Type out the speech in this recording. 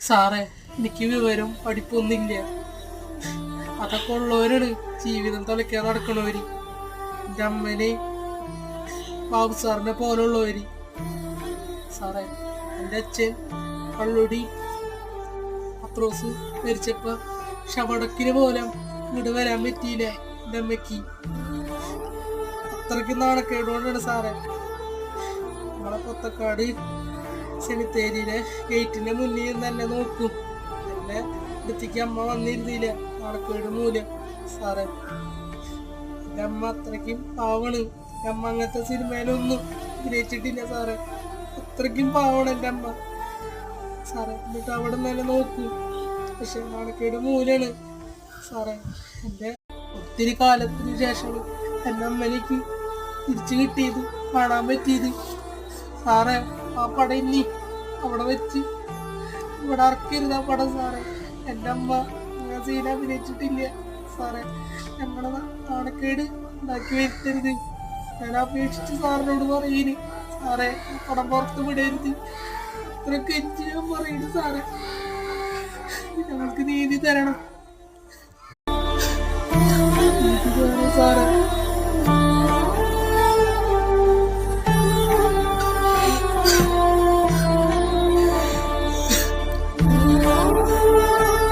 സാറേ എനിക്ക് വിവരം പഠിപ്പൊന്നില്ല അതൊക്കെ ഉള്ളവരാണ് ജീവിതം തുലയ്ക്കാൻ നടക്കണവര് എന്റെ ബാബു സാറിനെ പോലുള്ളവര്. സാറേ എന്റെ അച്ഛൻ കള്ളുടി ദിവസം മരിച്ചപ്പോ ഷവടക്കിന് പോലെ ഇങ്ങോട്ട് വരാൻ പറ്റിയില്ല എന്റെ അമ്മയ്ക്ക്. അത്രയ്ക്ക് നാണക്കേടുകൊണ്ടാണ് സാറേ. നമ്മളെ പൊത്തക്കാട് സെമിത്തേരിയിലെ ഗേറ്റിന്റെ മുന്നിൽ തന്നെ നോക്കും. എന്നെ അടുത്തേക്ക് അമ്മ വന്നിരുന്നില്ല. നടക്കേട് മൂല്യം സാറേ അമ്മ അത്രയ്ക്കും പാവണ്. അമ്മ അങ്ങനത്തെ സിനിമയിലൊന്നും അഭിനയിച്ചിട്ടില്ല സാറേ. അത്രയ്ക്കും പാവണ് എന്റെ അമ്മ. സാറേ എന്നിട്ട് അവിടെ തന്നെ നോക്കും. പക്ഷെ നടക്കേട് മൂലാണ് സാറേ എന്റെ ഒത്തിരി കാലത്തിന് ശേഷമാണ് എന്റെ അമ്മനിക്ക് തിരിച്ചു കിട്ടിയത്. കാണാൻ പറ്റിയത്. സാറേ ആ പടം ഇനി അവിടെ വെച്ച്. ഇവിടെ ഇറക്കരുത് ആ പടം സാറേ? എന്റെ അമ്മ അങ്ങനെ സീന അഭിനയിച്ചിട്ടില്ല സാറേ. ഞങ്ങളെ നാണക്കേട് ഉണ്ടാക്കി വരുത്തരുത്. ഞാൻ അപേക്ഷിച്ച് സാറിനോട് പറയുന്നു സാറേ പടം പുറത്ത് വിടരുത്. ഇത്രയൊക്കെ ഞാൻ പറയുന്നു സാറേ. ഞങ്ങൾക്ക് നീതി തരണം. സാറേ